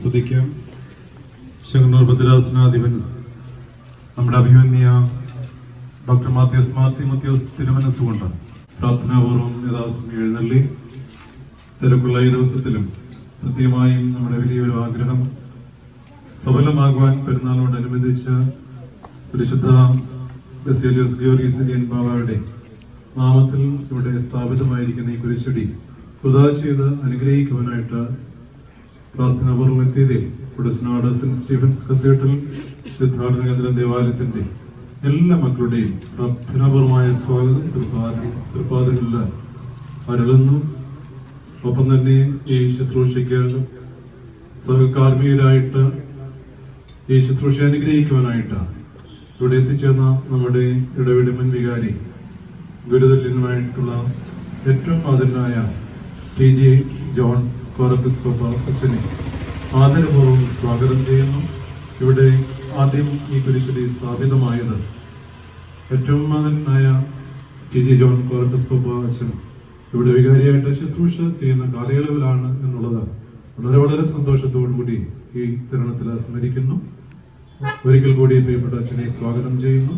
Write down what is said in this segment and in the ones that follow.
സ്തുതിക്കാം. ശങ്കർ ഭദ്രാസനാധിപൻ നമ്മുടെ അഭിമന്യ ഡോക്ടർ മാത്യോസ് മാത്യു മത്യോസ് തിരുമനസ്സുകൊണ്ട് പ്രാർത്ഥനാപൂർവം യഥാസമയം എഴുന്നള്ളി. തിരക്കുള്ള ഈ ദിവസത്തിലും പ്രത്യേകമായും നമ്മുടെ വലിയൊരു ആഗ്രഹം സഫലമാകുവാൻ പെരുന്നാളോടനുബന്ധിച്ച് പരിശുദ്ധ ബസേലിയോസ് ഗിയോർഗീസ് ദിയൻ ബാബയുടെ നാമത്തിൽ ഇവിടെ സ്ഥാപിതമായിരിക്കുന്ന ഈ കുരിശടി കുതാ ചെയ്ത് അനുഗ്രഹിക്കുവാനായിട്ട് പ്രാർത്ഥനാപൂർവം എത്തിയതിൽ കുടസ്നാട് സെന്റ് സ്റ്റീഫൻസ് കത്തീഡ്രൽ തീർത്ഥാടന കേന്ദ്ര ദേവാലയത്തിന്റെ എല്ലാ മക്കളുടെയും പ്രാർത്ഥനാപൂർവമായ സ്വാഗതം. തൃപ്പാതി തൃപ്പാതകളിൽ അരളുന്നു. ഒപ്പം തന്നെ ഈ ശുശ്രൂഷയ്ക്ക് സഹകാർമ്മികരായിട്ട് ഈ ശുശ്രൂഷ അനുഗ്രഹിക്കുവാനായിട്ട് ഇവിടെ എത്തിച്ചേർന്ന നമ്മുടെ ഇടവിടി മുൻ വികാരി ഗുരുതുല്യനുമായിട്ടുള്ള ഏറ്റവും ആദരനായ ടി ജെ ജോൺ കോറപ്പിസ്കോപ്പ അച്ഛനെ ആദരപൂർവം സ്വാഗതം ചെയ്യുന്നു. ഇവിടെ ആദ്യം ഈ കുരിശടി സ്ഥാപിതമായത് ഏറ്റവും മകനായ ടി ജി ജോൺ കോറപ്പിസ്കോപ്പ അച്ഛൻ. ഇവിടെ വികാരിയായിട്ട് ശുശ്രൂഷ ചെയ്യുന്ന കാലയളവിലാണ് എന്നുള്ളത് വളരെ വളരെ സന്തോഷത്തോടു കൂടി ഈ തരുണത്തിൽ സ്മരിക്കുന്നു ഒരിക്കൽ കൂടി പ്രിയപ്പെട്ട അച്ഛനെ സ്വാഗതം ചെയ്യുന്നു.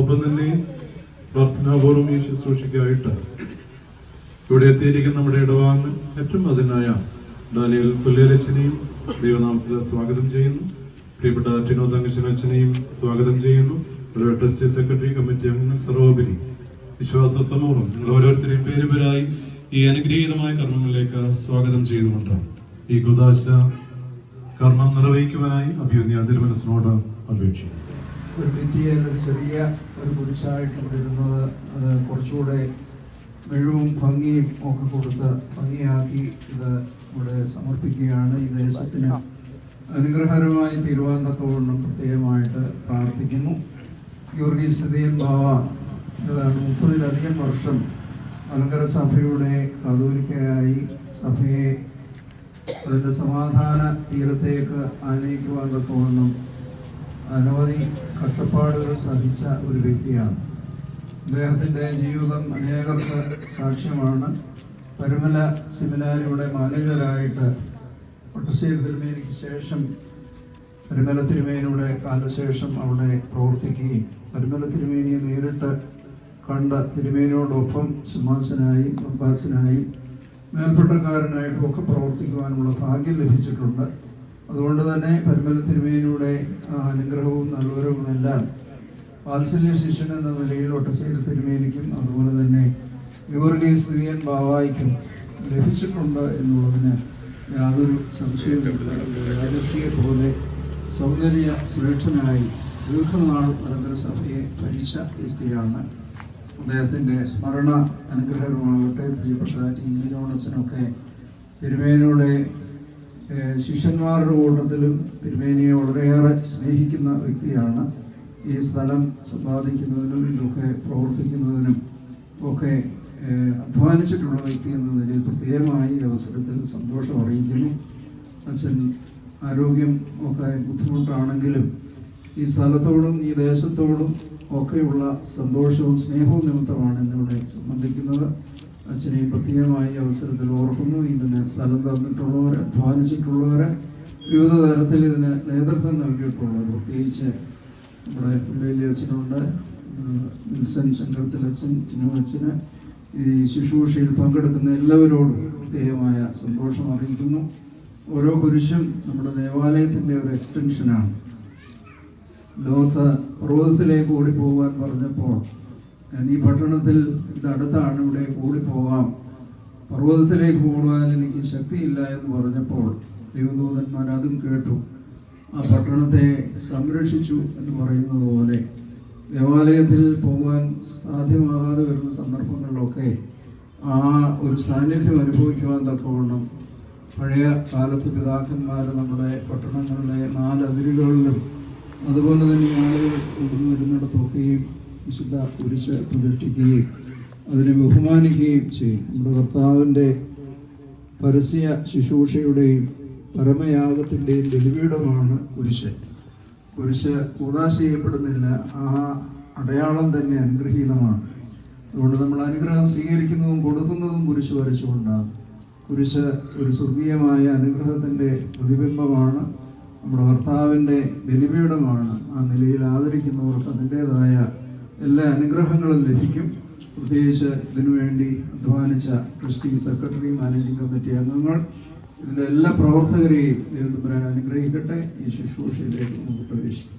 ഒപ്പം തന്നെ പ്രാർത്ഥനാപൂർവം ഈ ശുശ്രൂഷയ്ക്കായിട്ട് ഇവിടെ എത്തിയിരിക്കുന്ന നമ്മുടെ ഇടവാങ്ങ് ഏറ്റവും അതിനായ ഡാനിയൽ പുല്ലേലച്ചനെയും ദൈവനാമത്തിൽ സ്വാഗതം ചെയ്യുന്നു. പ്രിയപ്പെട്ട ടിനോ തങ്കച്ചനച്ഛനെയും സ്വാഗതം ചെയ്യുന്നു. ഒരു ട്രസ്റ്റി സെക്രട്ടറി കമ്മിറ്റി അംഗങ്ങൾ സർവോപരി. വിശ്വാസ സമൂഹം നിങ്ങൾ ഓരോരുത്തരെയും പേരുപരായി ഈ അനുഗ്രഹീതമായ കർമ്മങ്ങളിലേക്ക് സ്വാഗതം ചെയ്തുകൊണ്ട് ഈ ഗുദാശ കർമ്മം നിർവഹിക്കുവാനായി അഭിമന്യ തിരുമനസിനോട് അപേക്ഷിക്കും ഒരു ചെറിയ ഒരു കുരിശായിട്ട് ഇവിടെ ഇരുന്നത് അത് കുറച്ചുകൂടെ മെഴുവും ഭംഗിയും ഒക്കെ കൊടുത്ത് ഭംഗിയാക്കി ഇത് ഇവിടെ സമർപ്പിക്കുകയാണ് ഈ ദേശത്തിന്. അനുഗ്രഹകരമായി തീരുവാൻ തക്കവണ്ണം പ്രത്യേകമായിട്ട് പ്രാർത്ഥിക്കുന്നു. യോർഗീസ് സ്ഥിതിയൻ ബാവ ഏതാണ്ട് മുപ്പതിലധികം വർഷം മലങ്കര സഭയുടെ കതോലിക്കയായി സഭയെ അതിന്റെ സമാധാന തീരത്തേക്ക് ആനയിക്കുവാൻ തക്കവണ്ണം അനവധി കഷ്ടപ്പാടുകൾ സഹിച്ച ഒരു വ്യക്തിയാണ്. അദ്ദേഹത്തിന്റെ ജീവിതം അനേകർക്ക് സാക്ഷ്യമാണ്. പരുമല സെമിനാരിയുടെ മാനേജരായിട്ട് ഒട്ടശ്ശേരി തിരുമേനിക്ക് ശേഷം പരുമല തിരുമേനിയുടെ കാലശേഷം അവിടെ പ്രവർത്തിക്കുകയും പരുമല തിരുമേനിയെ നേരിട്ട് കണ്ട തിരുമേനിയോടൊപ്പം സിംഹാസനായും അബ്ബാസിനായും മേൽപ്പെട്ടക്കാരനായിട്ടും ഒക്കെ പ്രവർത്തിക്കുവാനുള്ള ഭാഗ്യം ലഭിച്ചിട്ടുണ്ട്. അതുകൊണ്ട് തന്നെ പരുമല തിരുമേനിയുടെ അനുഗ്രഹവും എല്ലാം വാത്സല്യ ശിഷ്യൻ എന്ന നിലയിൽ ഒട്ടശ്ശേരി തിരുമേനിക്കും അതുപോലെ തന്നെ ഗവർഗീസ് സ്ത്രീയൻ ബാവായിക്കും ലഭിച്ചിട്ടുണ്ട് എന്നുള്ളതിന് യാതൊരു സംശയവുമില്ല രാജർഷിയെ പോലെ സൗന്ദര്യ ശ്രേഷ്ഠനായി ദീർഘനാൾ നഗരസഭയെ സഭയെ ഭരിച്ച വ്യക്തിയാണ്. അദ്ദേഹത്തിന്റെ സ്മരണ അനുഗ്രഹമാകട്ടെ. പ്രിയപ്പെട്ട ടി ജി ജോണസിനൊക്കെ തിരുമേനിയുടെ ശിഷ്യന്മാരുടെ കൂട്ടത്തിലും തിരുമേനിയെ വളരെയേറെ സ്നേഹിക്കുന്ന വ്യക്തിയാണ്. ഈ സ്ഥലം സമ്പാദിക്കുന്നതിനും ഇതൊക്കെ പ്രവർത്തിക്കുന്നതിനും ഒക്കെ അധ്വാനിച്ചിട്ടുള്ള വ്യക്തി എന്ന നിലയിൽ പ്രത്യേകമായി അവസരത്തിൽ സന്തോഷം അറിയിക്കുന്നു. അച്ഛൻ ആരോഗ്യം ഒക്കെ ബുദ്ധിമുട്ടാണെങ്കിലും ഈ സ്ഥലത്തോടും ഈ ദേശത്തോടും ഒക്കെയുള്ള സന്തോഷവും സ്നേഹവും നിമിത്തമാണ് ഇന്നിവിടെ സംബന്ധിക്കുന്നത്. അച്ഛനെ പ്രത്യേകമായി അവസരത്തിൽ ഓർക്കുന്നു. ഇതിന് സ്ഥലം തന്നിട്ടുള്ളവർ അധ്വാനിച്ചിട്ടുള്ളവർ വിവിധ തരത്തിൽ ഇതിന് നേതൃത്വം നൽകിയിട്ടുള്ളവർ പ്രത്യേകിച്ച് നമ്മുടെ പിള്ളേലി അച്ഛനുണ്ട് വിൽസൺ ശങ്കരത്തിൽ അച്ഛൻ ടിനു അച്ഛന് ഈ ശുശ്രൂഷയിൽ പങ്കെടുക്കുന്ന എല്ലാവരോടും പ്രത്യേകമായ സന്തോഷം അറിയിക്കുന്നു. ഓരോ കുരിശും നമ്മുടെ ദേവാലയത്തിന്റെ ഒരു എക്സ്റ്റൻഷനാണ്. ലോകത്ത് പർവതത്തിലേക്ക് ഓടിപ്പോകാൻ പറഞ്ഞപ്പോൾ ഈ പട്ടണത്തിൽ അടുത്താണ് ഇവിടെ ഓടിപ്പോകാം. പർവതത്തിലേക്ക് ഓടുവാൻ എനിക്ക് ശക്തിയില്ല എന്ന് പറഞ്ഞപ്പോൾ ദൈവദൂതന്മാർ അതും കേട്ടു. ആ പട്ടണത്തെ സംരക്ഷിച്ചു എന്ന് പറയുന്നത് പോലെ ദേവാലയത്തിൽ പോകാൻ സാധ്യമാകാതെ വരുന്ന സന്ദർഭങ്ങളിലൊക്കെ ആ ഒരു സാന്നിധ്യം അനുഭവിക്കുവാൻ തക്കവണ്ണം പഴയ കാലത്ത് പിതാക്കന്മാർ നമ്മുടെ പട്ടണങ്ങളിലെ നാലതിരുകളിലും അതുപോലെ തന്നെ ആളുകൾ കൊണ്ടുവന്ന് വരുന്നിടത്തൊക്കെയും വിശുദ്ധ കുരിശ് പ്രതിഷ്ഠിക്കുകയും അതിനെ ബഹുമാനിക്കുകയും ചെയ്യും. നമ്മുടെ കർത്താവിന്റെ പരസ്യ ശുശ്രൂഷയുടെയും പരമയാഗത്തിന്റെയും ബലിപീഠമാണ് കുരിശ്. കുരിശ് കൂടാ ചെയ്യപ്പെടുന്നില്ല. ആ അടയാളം തന്നെ അനുഗ്രഹീതമാണ്. അതുകൊണ്ട് നമ്മൾ അനുഗ്രഹം സ്വീകരിക്കുന്നതും കൊടുക്കുന്നതും കുരിശ് വരച്ചുകൊണ്ടാണ്. കുരിശ് ഒരു സ്വർഗീയമായ അനുഗ്രഹത്തിന്റെ പ്രതിബിംബമാണ്. നമ്മുടെ കർത്താവിന്റെ ബലിപീഠമാണ്. ആ നിലയിൽ ആദരിക്കുന്നവർക്ക് അതിന്റേതായ എല്ലാ അനുഗ്രഹങ്ങളും ലഭിക്കും. പ്രത്യേകിച്ച് ഇതിനുവേണ്ടി അധ്വാനിച്ച ട്രസ്റ്റി സെക്രട്ടറി മാനേജിംഗ് കമ്മിറ്റി അംഗങ്ങൾ ഇതിന്റെ എല്ലാ പ്രവർത്തകരെയും ദൈവത്തുമ്പരാൻ അനുഗ്രഹിക്കട്ടെ. ഈ ശുശ്രൂഷയിലേക്ക് നമുക്ക് പ്രവേശിക്കും.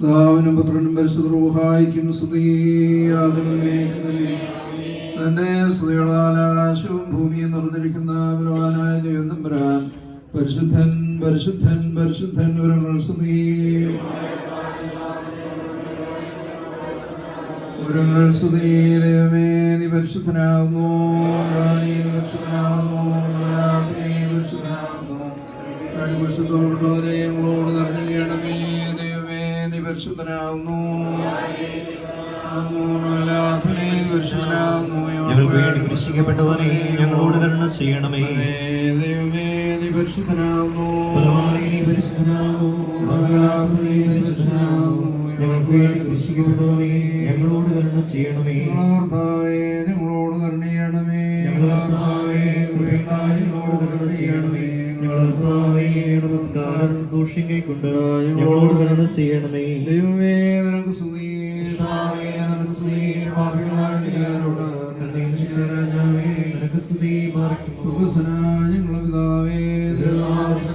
പിതാവിനും പുത്രനും പരിശുദ്ധൂഹായിക്കും തന്നെ സ്തുതികളാൽ ആകാശവും ഭൂമിയും നിറഞ്ഞിരിക്കുന്ന ബലവാനായ ദൈവം തമ്പുരാൻ പരിശുദ്ധൻ പരിശുദ്ധൻ പരിശുദ്ധൻ ഒരുങ്ങൾ സ്തുതി. ഒരുങ്ങൾ സ്തുതി. ദൈവമേ നീ പരിശുദ്ധനാകുന്നു. പരിശുദ്ധമുള്ളവരെ ഞങ്ങളോട് കരുണയണമേ ദൈവമേ നീ പരിശുദ്ധനാകുന്നു. ഞങ്ങൾക്ക് വേണ്ടി കുരിശിക്കപ്പെട്ടവനെ ഞങ്ങളോട് കരുണ ചെയ്യണമേ. ദൈവമേ നീ പരിശുദ്ധനാകുന്നു. ഞങ്ങൾക്ക് വേണ്ടി ഞങ്ങളോട് കരുണ ചെയ്യണമേ. ഞങ്ങളോട് കരുണയണമേ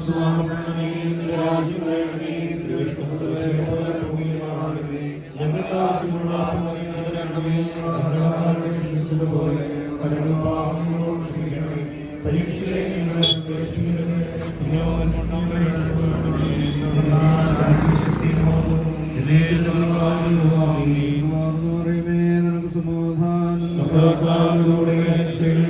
സ്തുതിക്കപ്പെടണമേ, നിന്റെ രാജ്യം വരണമേ, നിന്റെ ഇഷ്ടം പോലെ ഭൂമിയിലുമാകണമേ. ഞങ്ങൾക്ക് ആവശ്യമുള്ള. ഞങ്ങളുടെ ക്ഷമിച്ചതുപോലെ കടങ്ങളും പാപങ്ങളോട് ക്ഷമിക്കണമേ. ആമേൻ. പറയുമേ നിനക്ക് സമാധാനം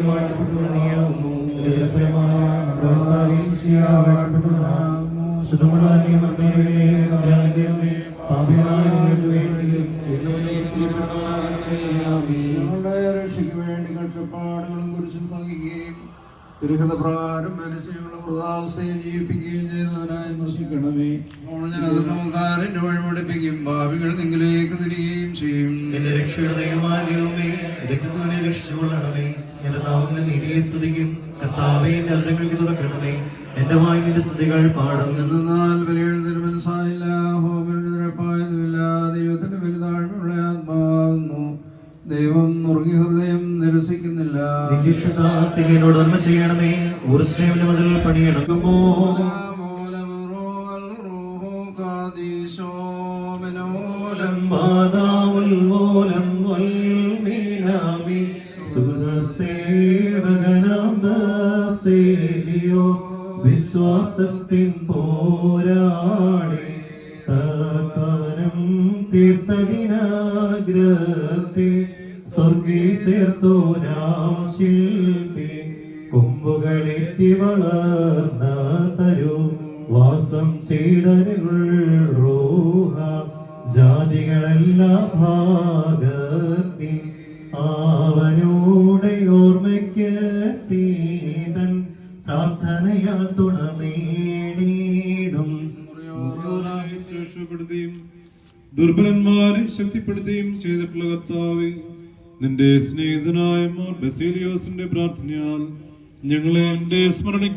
വാഴ്ത്തപ്പെട്ടവനാകുന്നു. നിരപരമായ നമ്മുടെ കർത്താവ് ഈശോയാൽ വാഴ്ത്തപ്പെട്ടവനാകുന്നു. ശുദ്ധമുള്ള നിയമത്തിനുവേണ്ടി നമ്മുടെ ദൈവമേ, പാപികളായ ഞങ്ങൾക്ക് വേണ്ടി ഇന്നും എന്നേക്കും സ്തുതിക്കപ്പെടുമാറാകണമേ. ആമേൻ. ഞങ്ങളുടെ രക്ഷയ്ക്ക് വേണ്ടി കഷ്ടപ്പാടുകളും കുരിശും സഹിക്കുകയും തിരുഹത പ്രകാരം മനസ്സിലുള്ള വൃതാവസ്ഥയെ ജീവിപ്പിക്കുകയും ചെയ്തവനായി നശിക്കണമേ. കാരന്റെ വഴിപടിപ്പിക്കും ഭാവികൾ നിങ്ങളിലേക്ക് തിരികെയും ചെയ്യും. എന്റെ രക്ഷയുടെ ദൈവമായ ദൈവമേ രക്തത്തോനെ രക്ഷിച്ചുകൊള്ളണമേ എന്റെ നാവിന്റെ നീതിയെ സ്തുതിക്കും. കർത്താവേ എന്റെ അധരങ്ങൾക്ക് തുറക്കണമേ. എന്റെ വായി നിന്റെ സ്തുതികൾ പാടും. എന്നാൽ വിലയെഴുതിന് മനസ്സായില്ല. ഹോമന് ദൈവത്തിന്റെ വലുതാഴ്മയുള്ള ആത്മാവുന്നു ദൈവം നുറുങ്ങി ഹൃദയം നിരസിക്കുന്നില്ല. നിരീക്ഷണോട് നന്മ ചെയ്യണമേ. ഊർസ്ലേമിന്റെ മതിൽ പണിയെടുക്കുമോ? വിശ്വാസത്തിൻ പോരാടി തീർത്ഥവിനാഗ്രഹത്തെ ചേർത്തു നാം ശില്പി കൊമ്പുകളേറ്റി വളർന്ന തരൂ. വാസം ചെയ്തരുൾ റോഹ. ജാതികളെല്ലാ ഭാഗത്തി. ആവനോടെ ഓർമ്മയ്ക്ക് തീതൻ. പ്രാർത്ഥനയാൽ തുണ നേടിയിടും. ശ്രേഷ്ഠപ്പെടുത്തിയും ദുർബലന്മാരെ ശക്തിപ്പെടുത്തുകയും ചെയ്തിട്ടുള്ള കർത്താവെ നിന്റെ സ്നേഹിതനായ മാർ ബസേലിയോസിന്റെ പ്രാർത്ഥനയാൽ ഞങ്ങളെ എന്റെ സ്മരണയ്ക്ക്